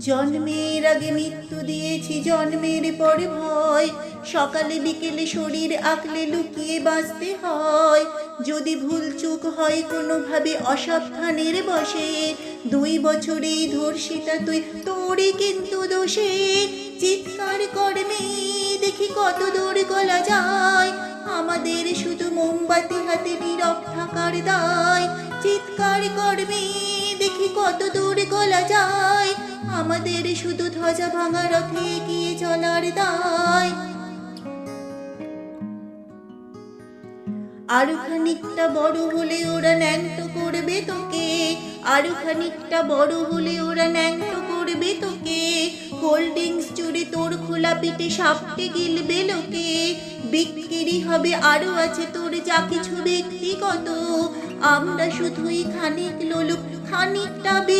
জন্মের আগে মৃত্যু দিয়েছি, জন্মের পরে ভয়। সকালে বিকেলে শরীর আঁকলে লুকিয়ে বাঁচতে হয়। যদি ভুল চুক হয় কোনোভাবে অসাবধানের বসে। দুই বছরেই ধর্ষিতা তুই, তোরই কিন্তু দোষে। চিৎকার কর্মে দেখি কত দূর গলা যায়। আমাদের শুধু মোমবাতি হাতে নীরব থাকার দায়। চিৎকার কর্মে দেখি কত দূর গলা যায়। আমাদের শুধু ধ্বজা ভাঙা রথে গিয়ে চলার দায়। আরও খানিকটা বড় হলে ওরা ন্যাংটো করবে তোকে। আরও খানিকটা বড় হলে ওরা ন্যাংটো করবে তোকে। কোল্ড ড্রিঙ্কস চুরি তোর খোলা পিঠে সাপটে গিলবে লোকে। বিক্রি হবে আরও আছে তোর যা কিছু ব্যক্তিগত। আমরা শুধুই খানিক লোলুপ, খানিকটা বিব্রত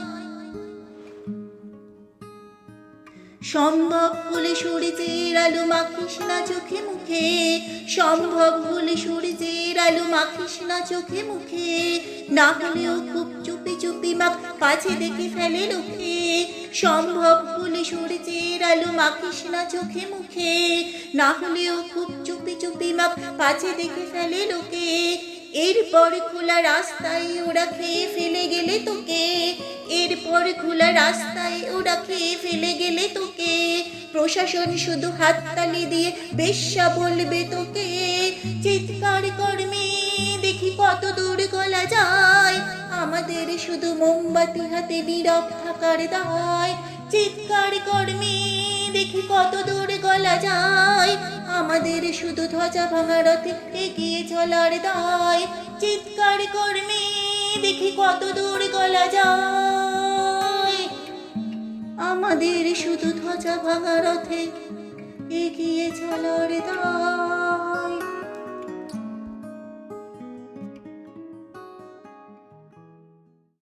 সম্ভব হলে সূর্যের আলো মাখিস না চোখে মুখে। সম্ভব হলে সূর্যের আলো মাখিস না চোখে মুখে। না হলেও খুব চুপি চুপি মাখ পাছে দেখে ফেলে লোকে। সম্ভব হলে সূর্যের আলো মাখিস না চোখে মুখে। না হলেও খুব চুপি চুপি মাখ পাছে দেখে ফেলে লোকে। এরপর খোলা রাস্তায় ওরা খেয়ে ফেলে গেলে তোকে। এরপর খোলা রাস্তায় ওরা খেয়ে ফেলে গেলে তোকে। প্রশাসন শুধু হাততালি দিয়ে বেশ্যা বলবে তোকে। চিৎকার কর্মে, দেখি কত দূর গলা যায়। আমাদের শুধু মোমবাতি হাতে নীরব থাকার দায়। চিৎকার কর্মে, দেখি কত দূর গলা যায়। আমাদের শুধু ধ্বজা ভাঙা রথে এগিয়ে চলার দায়। চিৎকার কর্মে, দেখি কত দূর গলা যায়। আমাদের শুধু ধ্বজা ভাঙা রথে এগিয়ে চলার দায়।